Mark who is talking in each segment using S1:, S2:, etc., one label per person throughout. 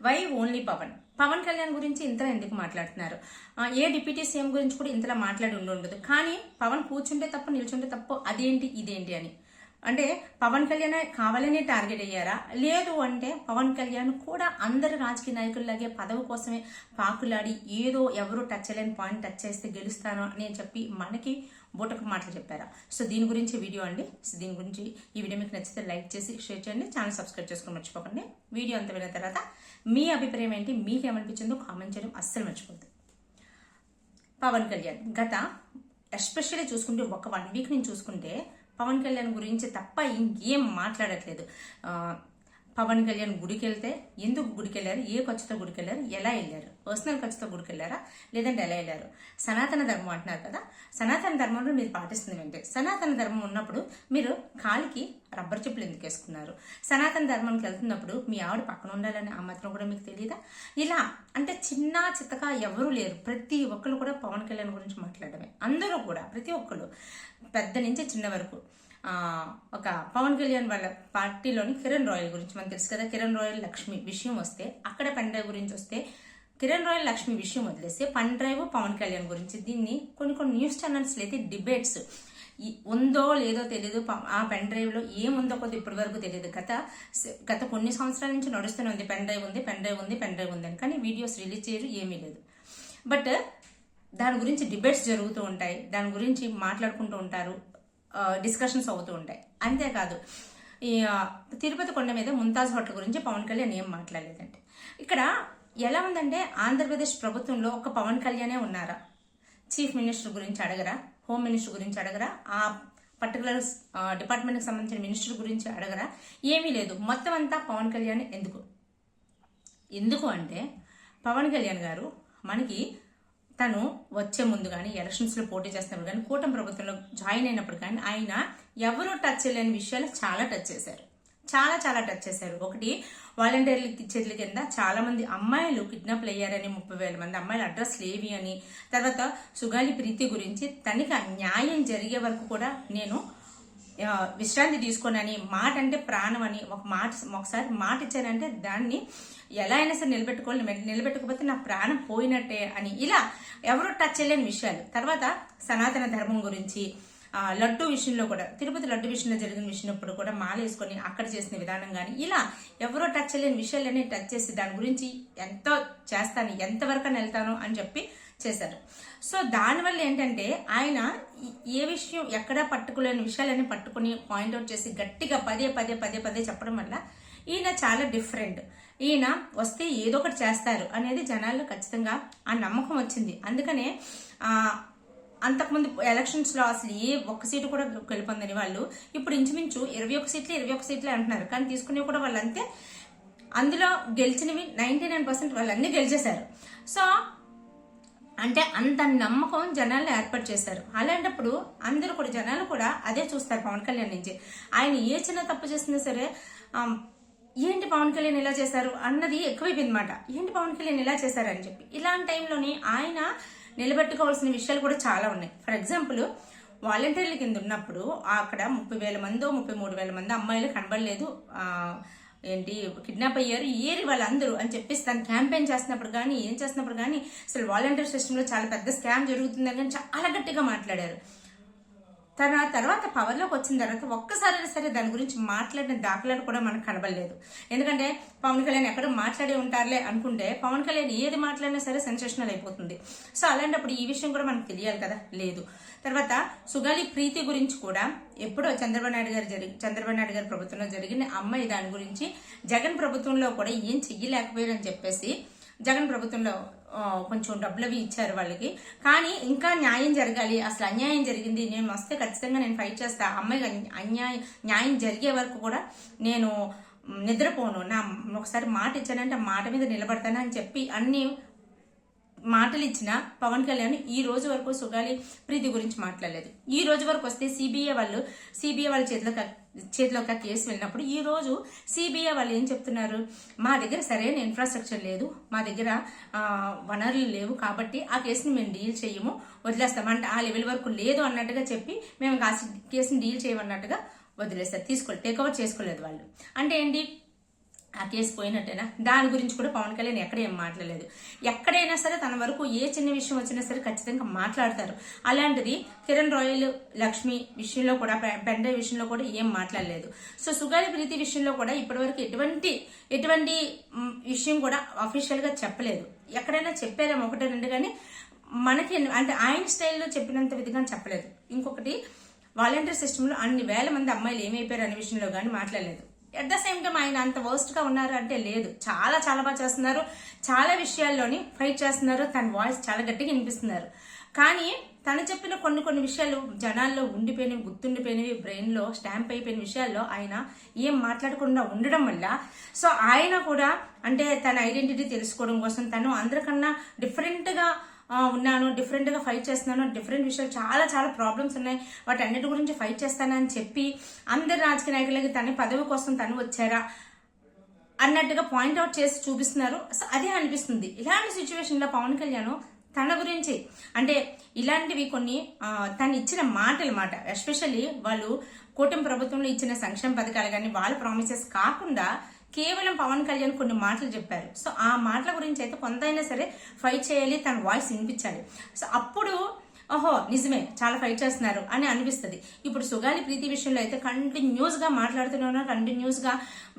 S1: Why only Pawan Pawan Kalyan గురించి ఇంతలా ఎందుకు మాట్లాడుతున్నారు? ఏ డిప్యూటీ సీఎం గురించి కూడా ఇంతలా మాట్లాడి ఉండదు. కానీ పవన్ కూర్చుంటే తప్ప నిల్చుంటే తప్ప అదేంటి ఇదేంటి అని. అంటే పవన్ కళ్యాణ్ కావాలని టార్గెట్ అయ్యారా? లేదు అంటే పవన్ కళ్యాణ్ కూడా అందరు రాజకీయ నాయకుల్లాగే పదవి కోసమే పాకులాడి ఏదో ఎవరు టచ్ చేయలేని పాయింట్ టచ్ చేస్తే గెలుస్తాను అని చెప్పి మనకి బూటకు మాటలు చెప్పారా. సో దీని గురించి వీడియో అండి. సో దీని గురించి ఈ వీడియో మీకు నచ్చితే లైక్ చేసి షేర్ చేయండి. ఛానల్ సబ్స్క్రైబ్ చేసుకుని మర్చిపోకండి. వీడియో అంత విన్న తర్వాత మీ అభిప్రాయం ఏంటి? మీకు ఏమనిపించిందో కామెంట్ చేయడం అస్సలు మర్చిపోద్దు పవన్ కళ్యాణ్. గత ఎస్పెషల్లీ చూసుకుంటే ఒక వన్ వీక్ నుంచి చూసుకుంటే పవన్ కళ్యాణ్ గురించి తప్ప ఇంకేం మాట్లాడట్లేదు. పవన్ కళ్యాణ్ గుడికి వెళ్తే ఎందుకు గుడికి వెళ్ళారు ఏ ఖర్చుతో గుడికి వెళ్ళారు ఎలా వెళ్ళారు? పర్సనల్ ఖర్చుతో గుడికి వెళ్ళారా లేదంటే ఎలా వెళ్ళారు? సనాతన ధర్మం అంటున్నారు కదా. సనాతన ధర్మంలో మీరు పాటిస్తుంది ఏంటి? సనాతన ధర్మం ఉన్నప్పుడు మీరు కాలికి రబ్బర్ చెప్పులు ఎందుకు వేసుకున్నారు? సనాతన ధర్మానికి వెళ్తున్నప్పుడు మీ ఆవిడ పక్కన ఉండాలని ఆ మాత్రం కూడా మీకు తెలియదా? ఇలా అంటే చిన్న చిత్తగా ఎవరూ లేరు. ప్రతి ఒక్కరు కూడా పవన్ కళ్యాణ్ గురించి మాట్లాడమే. అందరూ కూడా ప్రతి ఒక్కరు పెద్ద నుంచి చిన్న వరకు. ఒక పవన్ కళ్యాణ్ వాళ్ళ పార్టీలోని కిరణ్ రాయల్ గురించి మనకు తెలుసు కదా కిరణ్ రాయల్ లక్ష్మి విషయం వస్తే అక్కడ పెన్ డ్రైవ్ గురించి వస్తే కిరణ్ రాయల్ లక్ష్మి విషయం వదిలేస్తే పెన్ డ్రైవ్ పవన్ కళ్యాణ్ గురించి దీన్ని కొన్ని కొన్ని న్యూస్ ఛానల్స్లో అయితే డిబేట్స్ ఉందో లేదో తెలియదు ప- ఆ పెన్ డ్రైవ్లో ఏముందో కొద్ది ఇప్పటి వరకు తెలియదు గత గత కొన్ని సంవత్సరాల నుంచి నడుస్తూనే ఉంది. పెన్ డ్రైవ్ ఉంది పెన్ డ్రైవ్ ఉంది పెన్ డ్రైవ్ ఉంది అని. కానీ వీడియోస్ రిలీజ్ చేయరు ఏమీ లేదు. బట్ దాని గురించి డిబేట్స్ జరుగుతూ ఉంటాయి దాని గురించి మాట్లాడుకుంటూ ఉంటారు. డిస్కషన్స్ అవుతూ ఉంటాయి. అంతేకాదు ఈ తిరుపతి కొండ మీద ముంతాజ్ హోటల్ గురించి పవన్ కళ్యాణ్ ఏం మాట్లాడలేదండి. ఇక్కడ ఎలా ఉందంటే ఆంధ్రప్రదేశ్ ప్రభుత్వంలో ఒక పవన్ కళ్యాణే ఉన్నారా? చీఫ్ మినిస్టర్ గురించి అడగరా? హోమ్ మినిస్టర్ గురించి అడగరా? ఆ పర్టికులర్ డిపార్ట్మెంట్కి సంబంధించిన మినిస్టర్ గురించి అడగరా? ఏమీ లేదు. మొత్తం అంతా పవన్ కళ్యాణ్ ఎందుకు? ఎందుకు అంటే పవన్ కళ్యాణ్ గారు మనకి తను వచ్చే ముందు కానీ ఎలక్షన్స్లో పోటీ చేస్తున్నప్పుడు కానీ కూటమి ప్రభుత్వంలో జాయిన్ అయినప్పుడు కానీ ఆయన ఎవరూ టచ్ చేయలేని విషయాలు చాలా టచ్ చేశారు. చాలా చాలా టచ్ చేశారు. ఒకటి వాలంటీర్ల చేతుల కింద చాలా మంది అమ్మాయిలు కిడ్నాప్లు అయ్యారని ముప్పై వేల మంది అమ్మాయిల అడ్రస్ లేవి అని. తర్వాత సుగాలి ప్రీతి గురించి తనకి న్యాయం జరిగే వరకు కూడా నేను విశ్రాంతి తీసుకోనని మాట అంటే ప్రాణం అని ఒక మాట ఒకసారి మాట ఇచ్చానంటే దాన్ని ఎలా అయినా సరే నిలబెట్టుకోవాలి. నిలబెట్టుకపోతే నా ప్రాణం పోయినట్టే అని. ఇలా ఎవరు టచ్ చేయలేని విషయాలు. తర్వాత సనాతన ధర్మం గురించి లడ్డు విషయంలో కూడా తిరుపతి లడ్డు విషయంలో జరిగిన విషయంలో కూడా మాల వేసుకొని అక్కడ చేసిన విధానం కానీ ఇలా ఎవరో టచ్ చేయలేని విషయాలన్నీ టచ్ చేసి దాని గురించి ఎంతో చేస్తాను ఎంతవరకు అని వెళ్తాను అని చెప్పి చేశారు. సో దానివల్ల ఏంటంటే ఆయన ఏ విషయం ఎక్కడా పట్టుకోలేని విషయాలన్నీ పట్టుకుని పాయింట్అవుట్ చేసి గట్టిగా పదే పదే పదే పదే చెప్పడం వల్ల ఈయన చాలా డిఫరెంట్. ఈయన వస్తే ఏదో ఒకటి చేస్తారు అనేది జనాల్లో ఖచ్చితంగా ఆ నమ్మకం వచ్చింది. అందుకనే అంతకుముందు ఎలక్షన్స్లో అసలు ఏ ఒక్క సీటు కూడా గెలుపొందని వాళ్ళు ఇప్పుడు ఇంచుమించు ఇరవై ఒక సీట్లు ఇరవై ఒక సీట్లే అంటున్నారు. కానీ తీసుకునేవి కూడా వాళ్ళంతే అందులో గెలిచినవి నైన్టీ నైన్ పర్సెంట్ వాళ్ళు అన్నీ గెలిచేశారు. సో అంటే అంత నమ్మకం జనాలు ఏర్పాటు చేశారు అలాంటప్పుడు అందరూ కూడా జనాలు కూడా అదే చూస్తారు పవన్ కళ్యాణ్ నుంచి. ఆయన ఏ చిన్న తప్పు చేసినా సరే ఏంటి పవన్ కళ్యాణ్ ఇలా చేశారు అన్నది ఎక్కువైపోయింది అనమాట ఏంటి పవన్ కళ్యాణ్ ఇలా చేశారు అని చెప్పి. ఇలాంటి టైంలోని ఆయన నిలబెట్టుకోవాల్సిన విషయాలు కూడా చాలా ఉన్నాయి. ఫర్ ఎగ్జాంపుల్ వాలంటీర్ల కింద ఉన్నప్పుడు అక్కడ ముప్పై వేల మందో ముప్పై మూడు వేల మంది అమ్మాయిలు కనబడలేదు. ఏంటి కిడ్నాప్ అయ్యారు ఏరి వాళ్ళందరూ అని చెప్పేసి తను క్యాంపెయిన్ చేస్తున్నప్పుడు కానీ ఏం చేస్తున్నప్పుడు కానీ అసలు వాలంటీర్ సిస్టంలో చాలా పెద్ద స్కామ్ జరుగుతుందని కానీ చాలా గట్టిగా మాట్లాడారు. తన తర్వాత పవర్లోకి వచ్చిన తర్వాత ఒక్కసారి సరే దాని గురించి మాట్లాడిన దాఖలాలు కూడా మనకు కనబడలేదు. ఎందుకంటే పవన్ కళ్యాణ్ ఎక్కడ మాట్లాడి ఉంటారులే అనుకుంటే పవన్ కళ్యాణ్ ఏది మాట్లాడినా సరే సెన్సేషనల్ అయిపోతుంది. సో అలాంటప్పుడు ఈ విషయం కూడా మనకు తెలియాలి కదా? లేదు. తర్వాత సుగాలి ప్రీతి గురించి కూడా ఎప్పుడో చంద్రబాబు నాయుడు గారు జరిగి చంద్రబాబు నాయుడు గారి ప్రభుత్వంలో జరిగిన అమ్మాయి దాని గురించి జగన్ ప్రభుత్వంలో కూడా ఏం చెయ్యలేకపోయారని చెప్పేసి జగన్ ప్రభుత్వంలో కొంచెం డబ్బులు అవి ఇచ్చారు వాళ్ళకి. కానీ ఇంకా న్యాయం జరగాలి అసలు అన్యాయం జరిగింది నేను వస్తే ఖచ్చితంగా నేను ఫైట్ చేస్తా అమ్మాయికి అన్యాయం న్యాయం జరిగే వరకు కూడా నేను నిద్రపోను నా ఒకసారి మాట ఇచ్చానంటే ఆ మాట మీద నిలబడతాను అని చెప్పి అన్ని మాటలు ఇచ్చిన పవన్ కళ్యాణ్ ఈ రోజు వరకు సుగాలి ప్రీతి గురించి మాట్లాడలేదు. ఈ రోజు వరకు వస్తే సిబిఐ వాళ్ళు సిబిఐ వాళ్ళ చేతిలో చేతిలో ఒక కేసు వెళ్ళినప్పుడు ఈ రోజు సిబిఐ వాళ్ళు ఏం చెప్తున్నారు? మా దగ్గర సరైన ఇన్ఫ్రాస్ట్రక్చర్ లేదు మా దగ్గర వనరులు లేవు కాబట్టి ఆ కేసుని మేము డీల్ చేయము వదిలేస్తాం. అంటే ఆ లెవెల్ వరకు లేదు అన్నట్టుగా చెప్పి మేము ఆ కేసుని డీల్ చేయమన్నట్టుగా వదిలేస్తారు. తీసుకోలేదు టేక్ ఓవర్ చేసుకోలేదు వాళ్ళు. అంటే ఏంటి? ఆ కేసు పోయినట్టేనా? దాని గురించి కూడా పవన్ కళ్యాణ్ ఎక్కడ ఏం మాట్లాడలేదు. ఎక్కడైనా సరే తన వరకు ఏ చిన్న విషయం వచ్చినా సరే ఖచ్చితంగా మాట్లాడతారు. అలాంటిది కిరణ్ రాయల్ లక్ష్మి విషయంలో కూడా పె- పెండే విషయంలో కూడా ఏం మాట్లాడలేదు. సో సుగాలి ప్రీతి విషయంలో కూడా ఇప్పటివరకు ఎటువంటి ఎటువంటి విషయం కూడా అఫీషియల్గా చెప్పలేదు. ఎక్కడైనా చెప్పారేమో ఒకటి రెండు కానీ మనకి అంటే ఆయన స్టైల్లో చెప్పినంత విధంగా చెప్పలేదు. ఇంకొకటి వాలంటీర్ సిస్టంలో అన్ని వేల మంది అమ్మాయిలు ఏమైపోయారు అనే విషయంలో కానీ మాట్లాడలేదు. ఎట్ ద సేమ్ టైం ఆయన అంత వర్స్ట్గా ఉన్నారు అంటే లేదు. చాలా చాలా బాగా చేస్తున్నారు. చాలా విషయాల్లోని ఫైట్ చేస్తున్నారు. తన వాయిస్ చాలా గట్టిగా వినిపిస్తున్నారు. కానీ తను చెప్పిన కొన్ని కొన్ని విషయాలు జనాల్లో ఉండిపోయినవి గుర్తుండిపోయినవి బ్రెయిన్లో స్టాంప్ అయిపోయిన విషయాల్లో ఆయన ఏం మాట్లాడకుండా ఉండడం వల్ల. సో ఆయన కూడా అంటే తన ఐడెంటిటీ తెలుసుకోవడం కోసం తను అందరికన్నా డిఫరెంట్గా ఉన్నాను డిఫరెంట్గా ఫైట్ చేస్తున్నాను డిఫరెంట్ విషయాలు చాలా చాలా ప్రాబ్లమ్స్ ఉన్నాయి. వాటి అన్నిటి గురించి ఫైట్ చేస్తానని చెప్పి అందరి రాజకీయ నాయకులకి తన పదవి కోసం తను వచ్చారా అన్నట్టుగా పాయింట్అవుట్ చేసి చూపిస్తున్నారు. సో అదే అనిపిస్తుంది. ఇలాంటి సిచ్యువేషన్లో పవన్ కళ్యాణ్ తన గురించి అంటే ఇలాంటివి కొన్ని తను ఇచ్చిన మాటలు మాట ఎస్పెషల్లీ వాళ్ళు కూటమి ప్రభుత్వంలో ఇచ్చిన సంక్షేమ పథకాలు కానీ వాళ్ళ ప్రామిసెస్ కాకుండా కేవలం పవన్ కళ్యాణ్ కొన్ని మాటలు చెప్పారు. సో ఆ మాటల గురించి అయితే కొంతైనా సరే ఫైట్ చేయాలి తన వాయిస్ వినిపించాలి. సో అప్పుడు ఓహో నిజమే చాలా ఫైట్ చేస్తున్నారు అని అనిపిస్తుంది. ఇప్పుడు సుగాలి ప్రీతి విషయంలో అయితే కంటిన్యూస్గా మాట్లాడుతూనే ఉన్నారు కంటిన్యూస్గా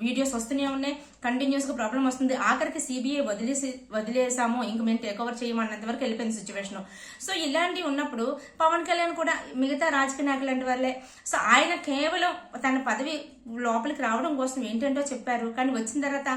S1: వీడియోస్ వస్తూనే ఉన్నాయి కంటిన్యూస్గా ప్రాబ్లం వస్తుంది. ఆఖరికి సిబిఐ వదిలేసి వదిలేసాము ఇంక మేము టేక్ ఓవర్ చేయమన్నంత వరకు వెళ్ళిపోయింది సిచ్యువేషన్ సో ఇలాంటివి ఉన్నప్పుడు పవన్ కళ్యాణ్ కూడా మిగతా రాజకీయ నాయకులు లాంటి వాళ్ళే సో ఆయన కేవలం తన పదవి లోపలికి రావడం కోసం ఏంటంటో చెప్పారు. కానీ వచ్చిన తర్వాత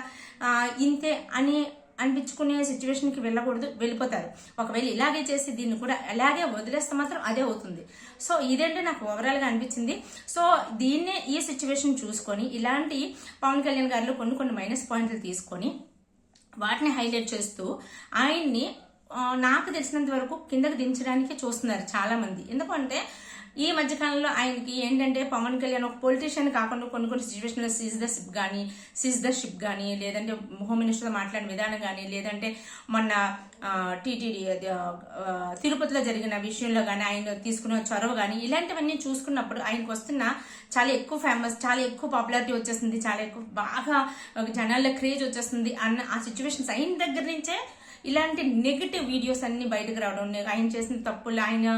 S1: ఇంతే అని అనిపించుకునే సిచ్యువేషన్కి వెళ్ళకూడదు వెళ్ళిపోతారు. ఒకవేళ ఇలాగే చేసి దీన్ని కూడా అలాగే వదిలేస్తే మాత్రం అదే అవుతుంది. సో ఇదేంటి నాకు ఓవరాల్గా అనిపించింది. సో దీన్నే ఈ సిచ్యువేషన్ చూసుకొని ఇలాంటి పవన్ కళ్యాణ్ గారిలో కొన్ని కొన్ని మైనస్ పాయింట్లు తీసుకొని వాటిని హైలైట్ చేస్తూ ఆయన్ని నాకు తెలిసినంత వరకు కిందకి దించడానికి చూస్తున్నారు చాలామంది. ఎందుకంటే ఈ మధ్యకాలంలో ఆయనకి ఏంటంటే పవన్ కళ్యాణ్ ఒక పొలిటీషియన్ కాకుండా కొన్ని కొన్ని సిచ్యువేషన్లో సీజ్ ద షిప్ కానీ సీజ్ ద షిప్ కానీ లేదంటే హోమ్ మినిస్టర్తో మాట్లాడిన విధానం కానీ లేదంటే మొన్న టీటీడీ తిరుపతిలో జరిగిన విషయంలో కానీ ఆయన తీసుకున్న చొరవ కానీ ఇలాంటివన్నీ చూసుకున్నప్పుడు ఆయనకు వస్తున్న చాలా ఎక్కువ ఫేమస్ చాలా ఎక్కువ పాపులారిటీ వచ్చేస్తుంది చాలా ఎక్కువ బాగా జనాల్లో క్రేజ్ వచ్చేస్తుంది అన్న ఆ సిచ్యువేషన్స్ అయిన దగ్గర నుంచే ఇలాంటి నెగిటివ్ వీడియోస్ అన్ని బయటకు రావడం ఆయన చేసిన తప్పులు ఆయన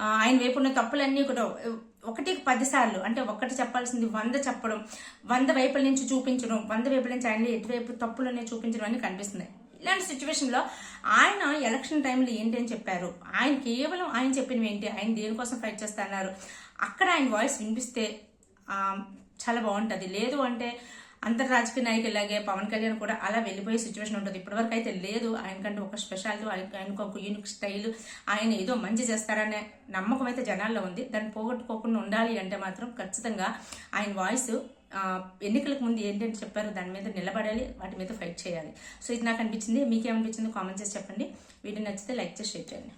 S1: ఆయన వైపు ఉన్న తప్పులన్నీ కూడా ఒకటి పదిసార్లు అంటే ఒకటి చెప్పాల్సింది వంద చెప్పడం వంద వైపుల నుంచి చూపించడం వంద వైపుల నుంచి ఆయన ఎటువైపు తప్పులు అనేవి చూపించడం అని కనిపిస్తున్నాయి. ఇలాంటి సిచ్యువేషన్లో ఆయన ఎలక్షన్ టైంలో ఏంటి అని చెప్పారు? ఆయన కేవలం ఆయన చెప్పినవి ఏంటి? ఆయన దేనికోసం ఫైట్ చేస్తున్నారు అక్కడ ఆయన వాయిస్ వినిపిస్తే చాలా బాగుంటుంది. లేదు అంటే అందరు రాజకీయ నాయకులాగే పవన్ కళ్యాణ్ కూడా అలా వెళ్ళిపోయే సిచ్యువేషన్ ఉంటుంది. ఇప్పటివరకు అయితే లేదు. ఆయనకంటే ఒక స్పెషాలిటీ ఆయనకు ఒక యూనిక్ స్టైల్ ఆయన ఏదో మంచి చేస్తారనే నమ్మకం అయితే జనాల్లో ఉంది. దాన్ని పోగొట్టుకోకుండా ఉండాలి అంటే మాత్రం ఖచ్చితంగా ఆయన వాయిస్ ఎన్నికలకు ముందు ఏంటంటే చెప్పారు దాని మీద నిలబడాలి వాటి మీద ఫైట్ చేయాలి. సో ఇది నాకు అనిపించింది. మీకేమనిపించింది? కామెంట్ చేసి చెప్పండి. వీడియో నచ్చితే లైక్ చేసి షేర్ చేయండి.